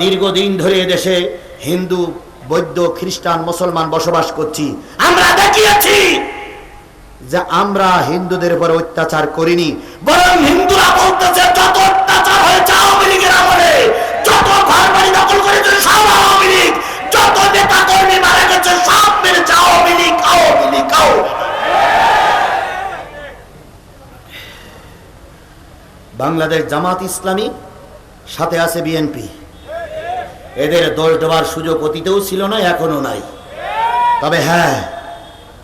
দীর্ঘদিন ধরে দেশে হিন্দু, বৌদ্ধ, খ্রিস্টান, মুসলমান বসবাস করছি আমরা দেখিয়েছি যে আমরা হিন্দুদের উপর অত্যাচার করিনি, বরং হিন্দুরা বলতেছে, যত অত্যাচার হয়েছে আওয়ামী লীগের আমলে, যত ঘর বাড়ি দখল করেছে সব আওয়ামী লীগ, যত নেতা কর্মী মারা গেছে, সব মেরেছে আওয়ামী লীগ আওয়ামী লীগ। বাংলাদেশ জামাত ইসলামী, সাথে আছে বিএনপি এদের দোষ দেওয়ার সুযোগ অতীতেও ছিল না এখনও নাই। তবে হ্যাঁ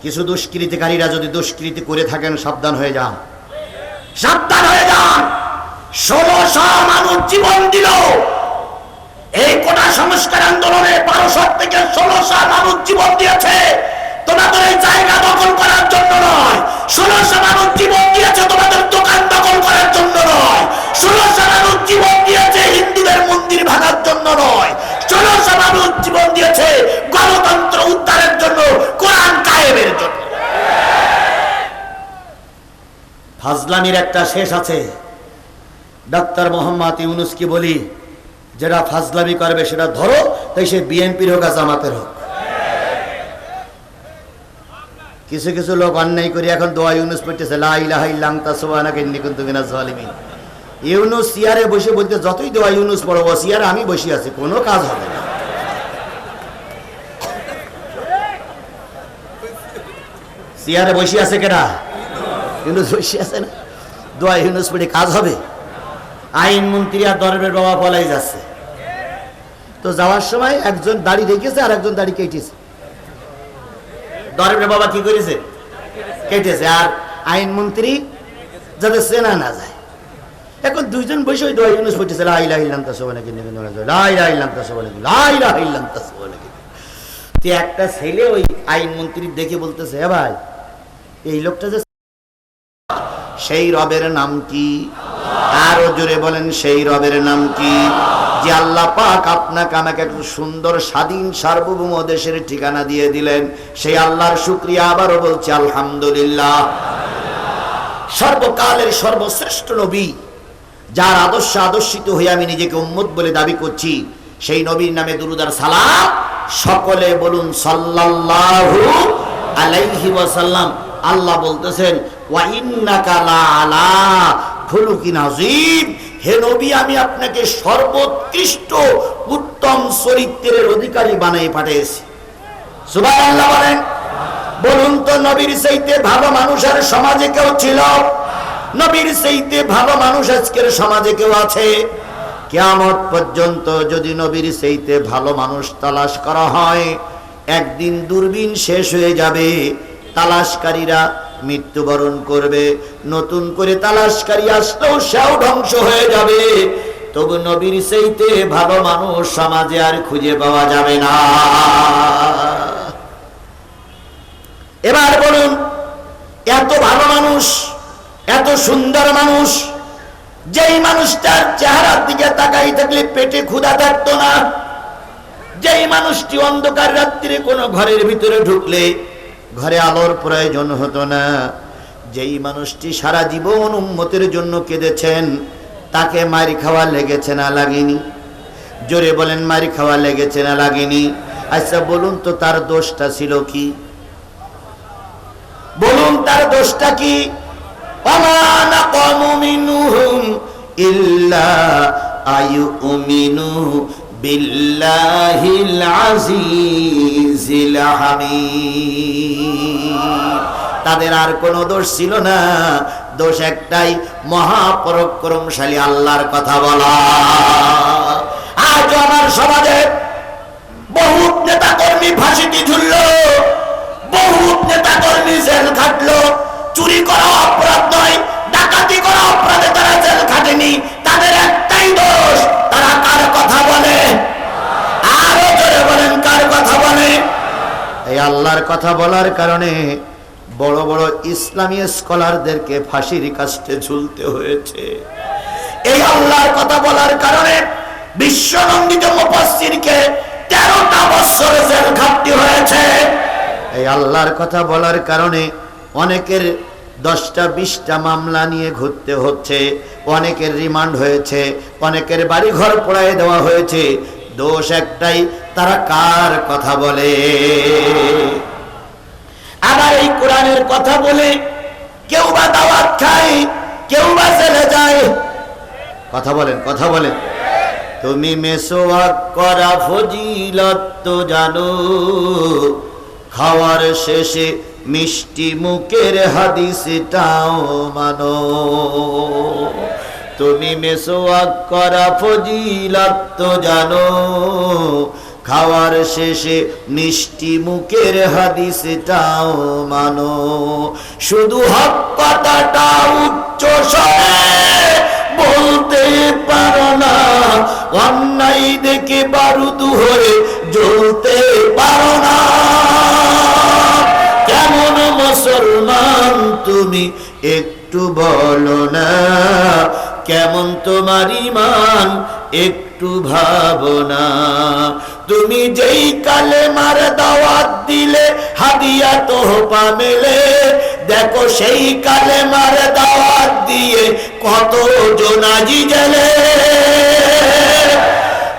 কিছু দুষ্কৃতিকারীরা যদি দুষ্কৃতি করে থাকেন, সাবধান হয়ে যান। সাবধান হয়ে যান! ষোলোশো মানুষ জীবন দিল। এই কোটা সংস্কার আন্দোলনে বারোশো থেকে ষোলোশো মানুষ জীবন দিয়েছে। তোমাদের জায়গা দখল করার জন্য নয়। মানুষ জীবন দিয়েছে তোমাদের দোকান দখল করার জন্য নয়। মানুষ জীবন দিয়েছে হিন্দুদের মন্দির ভাঙার জন্য নয়। মানুষ জীবন দিয়েছে গণতন্ত্র উদ্ধারের জন্য, কোরআন কায়েমের জন্য। ফাজলামির একটা শেষ আছে। ডক্টর মোহাম্মদ ইউনুসকে বলি, যেটা ফাজলামি করবে সেটা ধরো, তাই সে বিএনপির হোক আর জামাতের হোক। কিছু কিছু লোক অন্যায় করে এখন দোয়া ইউনুস পড়তেছে ইউনুস সিয়ারে বসে বলতে, যতই দোয়া ইউনুস পড়ো, ও সিয়ারে আমি বসে আছি, কোনো কাজ হবে না। সিয়ারে বসে আছে কেনা ইউনুস বসে আছে না? দোয়া ইউনুস পড়ে কাজ হবে। আইন মন্ত্রী আর দরবের বাবা পলাই যাচ্ছে। তো যাওয়ার সময় একজন দাড়ি রেখেছে আর একজন দাড়ি কেটেছে। দরবের বাবা কি করেছে? কেটেছে। আর আইন মন্ত্রী যাতে চেনা না যায়। এখন দুইজন বসে ওই পড়তেছে। একটা ছেলে ওই আইন মন্ত্রী দেখে বলতেছে হ্যাঁ ভাই, এই লোকটা যে সেই রবের নাম কি? আরও জোরে বলেন, সেই রবের নাম কি? যে আল্লাহ পাক আপনাকে আমাকে একটু সুন্দর, স্বাধীন, সার্বভৌম দেশের ঠিকানা দিয়ে দিলেন। সেই আল্লাহর শুক্রিয়া আবারও বলছি, আলহামদুলিল্লাহ। সর্বকালের সর্বশ্রেষ্ঠ নবী, যার আদর্শ আদর্শিত হয়ে আমি নিজেকে উম্মত বলে দাবি করছি, সেই নবীর নামে দুরুদার সালাম সকলে বলুন, সাল্লাল্লাহু আলাইহি ওয়াসাল্লাম। আল্লাহ বলতেছেন, ওয়া ইন্নাকা লা আলা হে আমি আপনাকে উত্তম চরিত্রের অধিকারী পাঠিয়েছি। বলেন তো নবীর চাইতে ভালো সমাজে কেউ ছিল? নবীর চাইতে ভালো মানুষ আজকের সমাজে কেউ আছে? কেয়ামত পর্যন্ত যদি নবীর চাইতে ভালো মানুষ তালাশ করা হয়, একদিন দূরবীন শেষ হয়ে যাবে। তালাশকারীরা মৃত্যুবরণ করবে। নতুন করে তালাশকারী আসলেও সেও ধ্বংস হয়ে যাবে। তবু নবীর চাইতে ভালো মানুষ সমাজে আর খুঁজে পাওয়া যাবে না। এবার বলুন, এত ভালো মানুষ, এত সুন্দর মানুষ, যেই মানুষটার চেহারার দিকে তাকাই থাকলে পেটে ক্ষুধা থাকতো না, যেই মানুষটি অন্ধকার রাত্রিরে কোনো ঘরের ভিতরে ঢুকলে ঘরে আলোর প্রয়োজন হতো না। যেই মানুষটি সারা জীবন উন্মতের জন্য কেঁদেছেন, তাকে মারি খাওয়া লেগেছে না লাগেনি? জোরে বলেন, মারি খাওয়া লেগেছে না লাগেনি? আচ্ছা বলুন তো তার দোষটা ছিল কি? বলুন তার দোষটা কি? ইল্লা আয়ুমিনু বিল্লাহিল আজিজিল হামিদ। তাদের আর কোনো দোষ ছিল না। দোষ একটাই, মহাপরাক্রমশালী আল্লাহর কথা বলা। আজ আমার সমাজে বহু নেতা কর্মী ফাঁসিতে ঝুলল বহু নেতা কর্মী জেল খাটলো। চুরি করা অপরাধ নয়, ডাকাতি করা অপরাধে তারা জেল খাটেনি। তাদের একটাই দোষ, তারা কার কথা বলে আরও জোরে বলেন কার কথা বলে এই আল্লাহর কথা বলার কারণে বড় বড় ইসলামী স্কলারদেরকে ফাঁসির কাস্টে ঝুলতে হয়েছে। এই আল্লাহর কথা বলার কারণে বিশ্বনন্দিত মুফাসসিরকে তেরোটা বছর জেল খাটতে হয়েছে। এই আল্লাহর কথা বলার কারণে অনেকের দশটা, বিশটা মামলা নিয়ে ঘুরতে হচ্ছে, অনেকের রিমান্ড হয়েছে, অনেকের বাড়ি ঘর পড়ায় দেওয়া হয়েছে দোষ একটাই, তারা কার কথা বলে? আবার এই কোরআনের কথা বলে কেউ বা দাওয়াত খায়, কেউ বা চলে যায়। কথা বলেন কথা বলেন। তুমি মেসোয়াক করা ফজিলত তো জানো, খাওয়ার শেষে মিষ্টি মুখের হাদিসটাও মানো। তুমি মেসোয়াক করা ফজিলত জানো। খাওয়ার শেষে মিষ্টি মুখের হাদিসটাও মানো। শুধু হক উচ্চ বলতে পারো না। অন্যায় দেখে বারুদ হয়ে জ্বলতে পারো না। কেমন মুসলমান তুমি একটু বলো না। কেমন তোমার ইমান একটু ভাবনা তুমি যেই কালে মার দাওয়াত দিলে, হাদিয়া তোহপা মেলে, দেখো সেই কালে মার দাওয়াত দিয়ে কত জোনাজি গেলে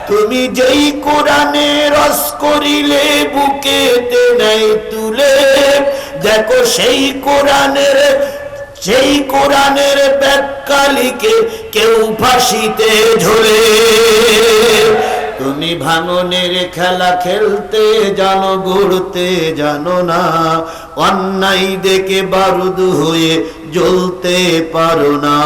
তুমি যেই কোরআনে রস করিলে, বুকেতে নাই তুলে, দেখো সেই কোরআনের সেই কোরআনের ব্যাকালিকে কেউ ফাঁসিতে ঝোলে। তুমি ভাঙনের খেলা খেলতে জানো, গড়তে জানো না। অন্যায় দেখে বারুদ হয়ে জ্বলতে পারো না।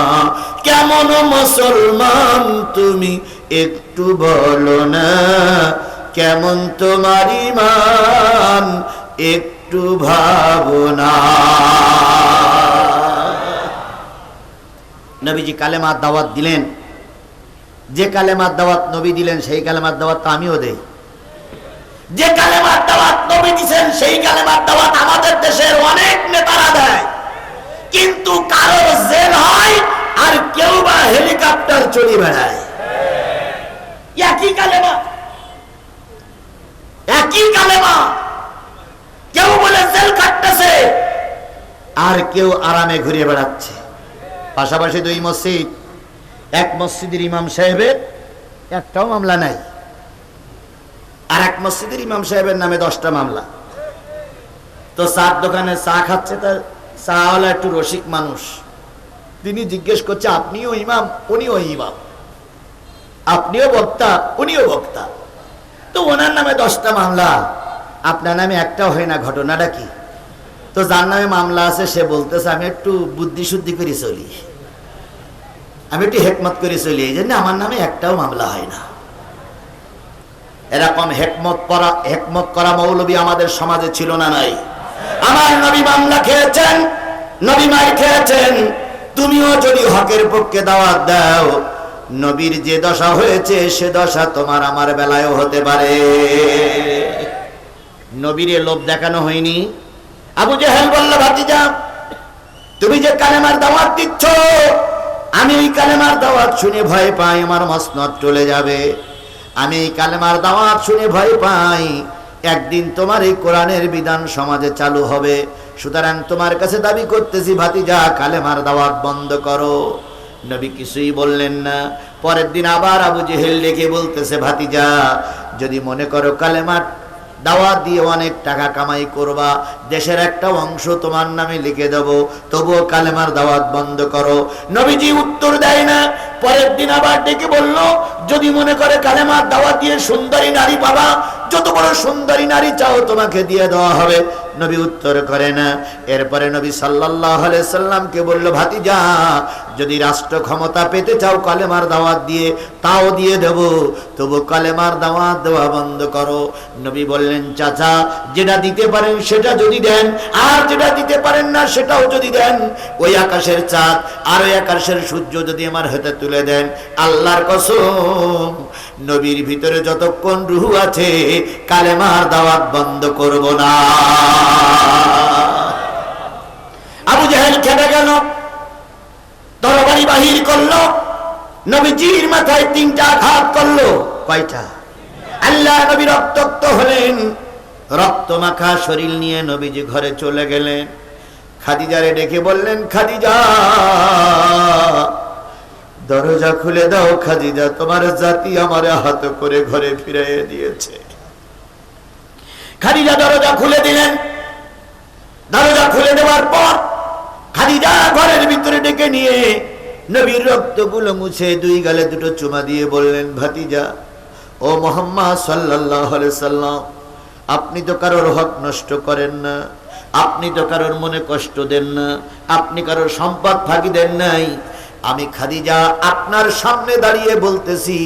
কেমন মুসলমান তুমি একটু বলো না। কেমন তোমার ইমান একটু ভাবনা নবীজি কালেমার দাওয়াত দিলেন। যে কালেমার দাওয়াত নবী দিলেন, সেই কালেমার দাওয়াত তো আমিও দেই। যে কালেমার দাওয়াত নবী দিছেন, সেই কালেমার দাওয়াত আমাদের দেশের অনেক নেতারা দেয়। কিন্তু কারোর জেল হয় আর কেউ বা হেলিকপ্টার চড়ি বেড়ায়। একই কালেমা। একই কালেমা। কেউ বলে জেল কাটতেছে, আর কেউ আরামে ঘুরে বেড়াচ্ছে। পাশাপাশি দুই মসজিদ। এক মসজিদের ইমাম সাহেবের একটাও মামলা নাই। আর এক মসজিদের ইমাম সাহেবের নামে দশটা মামলা। তো চার দোকানে চা খাচ্ছে তার চা হলো একটু রসিক মানুষ। তিনি জিজ্ঞেস করছে, আপনিও ইমাম? উনিও ইমাম। আপনিও বক্তা? উনিও বক্তা। তো ওনার নামে দশটা মামলা। আপনার নামে একটা হয় না, ঘটনাটা কি? তো যার নামে মামলা আছে, সে বলতেছে, আমি একটু বুদ্ধি শুদ্ধি করে চলি। আমি একটু হেকমত করে চলি। এই জন্য আমার নামে একটাও মামলা হয় না। এরকম হেকমত করা হেকমত করা মৌলবী আমাদের সমাজে ছিল না নাই। আমার নবী মামলা খেয়েছেন, নবী মার খেয়েছেন। তুমিও যদি হকের পক্ষে দাওয়াত দাও, নবীর যে দশা হয়েছে, সে দশা তোমার আমার বেলায়ও হতে পারে। নবীরে লোভ দেখানো হয়নি। আবু জেহেল বলল, ভাতিজা, তুমি যে কালেমার দাওয়াত দিচ্ছ, আমি এই কালেমার দাওয়াত শুনে ভয় পাই, আমার মসনদ চলে যাবে। আমি এই কালেমার দাওয়াত শুনে ভয় পাই, একদিন তোমার এই কোরআনের বিধান সমাজে চালু হবে। সুতরাং তোমার কাছে দাবি করতেছি, ভাতিজা, কালেমার দাওয়াত বন্ধ করো। নবী কিছুই বললেন না। পরের দিন আবার আবু জেহেল ডেকে বলতেছে, ভাতিজা, যদি মনে করো কালেমার দাওয়াত দিয়ে অনেক টাকা কামাই করবা। দেশের একটা অংশ তোমার নামে লিখে দেব। তবুও কালেমার দাওয়াত বন্ধ করো। নবীজি উত্তর দেয় না। পরের দিন আবার ডেকে বলল যদি মনে করে কালেমার দাওয়াত দিয়ে সুন্দরী নারী পাবা, যত বড় সুন্দরী নারী চাও তোমাকে দিয়ে দেওয়া হবে। নবী উত্তর করে না এরপরে নবী সাল্লাহ সাল্লামকে বলল, ভাতিজা, যদি রাষ্ট্র ক্ষমতা পেতে চাও কালেমার দাওয়াত দিয়ে, তাও দিয়ে দেব। তবু কালেমার দাওয়াত দেওয়া বন্ধ করো। নবী বললেন, চাচা, যেটা দিতে পারেন সেটা যদি দেন, আর যেটা দিতে পারেন না সেটাও যদি দেন। ওই আকাশের চাঁদ আর ওই আকাশের সূর্য যদি আমার হাতে তুলে দেন, আল্লাহর কসম নবীর ভিতরে যতক্ষণ রুহু আছে, কালেমার দাওয়াত বন্ধ করব না। আবু জাহেল খেপে গেল তরবারি বাহির করল, নবীজির মাথায় তিনটা আঘাত করল। কয়টা? আল্লাহ নবী রক্তাক্ত হলেন। রক্ত মাখা শরীর নিয়ে নবীজি ঘরে চলে গেলেন। খাদিজারে ডেকে বললেন, খাদিজা দরজা খুলে দাও, খাদিজা। তোমার জাতি আমার হাত করে ঘরে ফিরাইয়ে দিয়েছে। খাদিজা, দরজা খুলে দিলেন। দরজা খুলে দেওয়ার পর খাদিজা ঘরের ভিতরে ডেকে নিয়ে নবীর রক্তগুলো মুছে দুই গালে দুটো চুমা দিয়ে বললেন, ভাতিজা, ও মোহাম্মদ সাল্লাহ সাল্লাম, আপনি তো কারোর হক নষ্ট করেন না, আপনি তো কারোর মনে কষ্ট দেন না, আপনি কারোর সম্পদ ফাঁকি দেন নাই আমি খাদিজা আপনার সামনে দাঁড়িয়ে বলতেছি,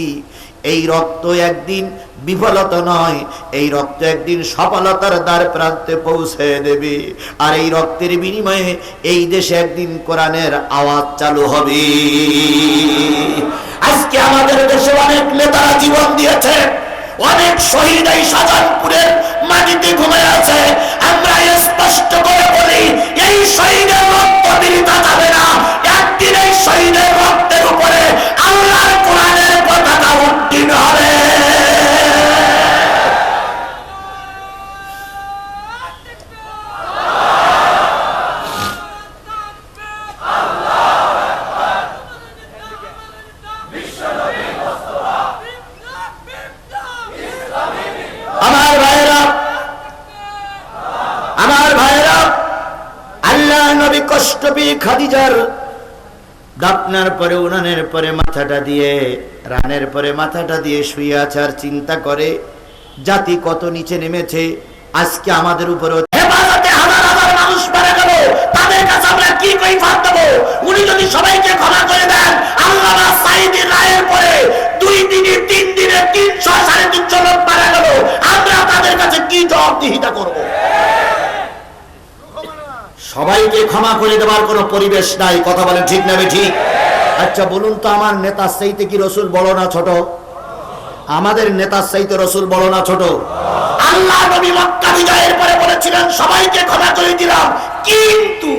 এই রক্ত একদিন বিফলতা নয়, এই রক্ত একদিন সফলতার দ্বার প্রান্তে পৌঁছে দেবে। আর এই রক্তের বিনিময়ে এই দেশে একদিন কোরআনের আওয়াজ চালু হবে। আজকে আমাদের দেশে অনেক নেতারা জীবন দিয়েছে, অনেক শহীদ এই শাহজাহানপুরের মাটিতে ঘুমে আছে। আমরা কষ্ট পেয়ে খাদিজার দাপনার পরে, উনানের পরে মাথাটা দিয়ে, রানের পরে মাথাটা দিয়ে শুয়ে আছে আর চিন্তা করে, জাতি কত নিচে নেমেছে, আজকে আমাদের উপরে হাজার হাজার মানুষ মারা গেল, তাদের কাছে আমরা কি কই ফাঁদ দেবো? উনি যদি সবাইকে ক্ষমা করে দেন আল্লাহ সাইদির রায়ের পরে দুই দিনে, তিন দিনে আমরা কাছে কি জবাবদিহিতা করব? সবাইকে ক্ষমা করে দেওয়ার কোনো পরিবেশ নাই। কথা বলেন ঠিক না ঠিক আচ্ছা বলুন তো আমার নেতার চাইতে কি রসুল বড় না ছোট? আমাদের নেতার চাইতে রসুল বড় না ছোট? আল্লাহ নবী মক্কা বিজয়ের পরে বলেছিলেন, সবাইকে ক্ষমা করে দিলাম। কিন্তু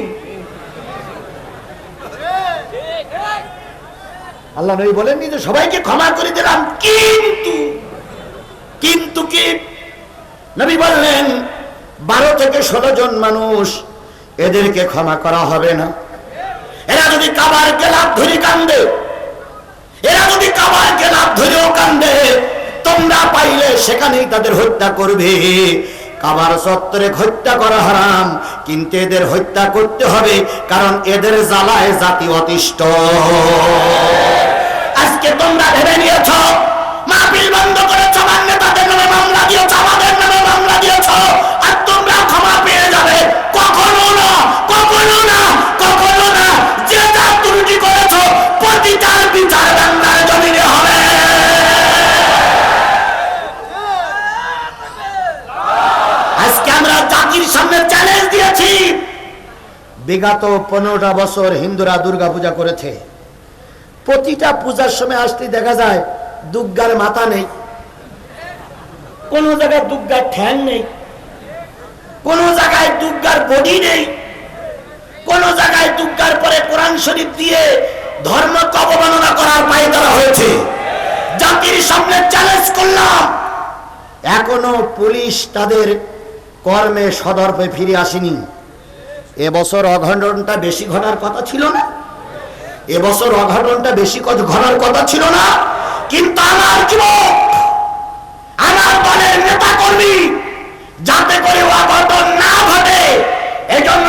আল্লাহ নবী বলেননি যে, সবাইকে ক্ষমা করে দিলাম। কিন্তু কিন্তু কি? নবী বললেন, বারো থেকে ষোলো জন মানুষ এদেরকে ক্ষমা করা হবে না। এরা যদি কাবার গেলাপ ধরি কান্দে, এরা যদি কাবার গেলাপ ধরেও কান্দে, তোমরা পাইলে সেখানেই তাদের হত্যা করবে। কাবার চত্বরে হত্যা করা হারাম, কিন্তু এদের হত্যা করতে হবে, কারণ এদের জ্বালায় জাতি অতিষ্ঠ। আজকে তোমরা ভেবে নিয়েছ, মাহফিল বন্ধ করেছ আমার নেতাদের নামে মামলা দিয়েছ, আমাদের নামে মামলা দিয়েছ বিগত পনেরোটা বছর হিন্দুরা দুর্গা পূজা করেছে। প্রতিটা পূজার সময় আসতে দেখা যায় দুর্গার মাথা নেই। কোন জায়গায় দুর্গার ঠ্যাং নেই। কোন জায়গায় দুর্গার বডি নেই। কোন জায়গায় দুর্গার পরে কোরআন শরীফ দিয়ে ধর্ম অবমাননা করার পায়ে ধরা হয়েছে। জাতির সামনে চ্যালেঞ্জ করলাম। এখনও পুলিশ তাদের কর্মে সদর্পে ফিরে আসেনি। এবছর অঘটনটা বেশি ঘটার কথা ছিল না। এবছর অঘটনটা বেশি ঘটার কথা ছিল না। কিন্তু আমার যুবক, আমার দলের নেতা করবি যাতে করে অঘটন না ঘটে, এজন্য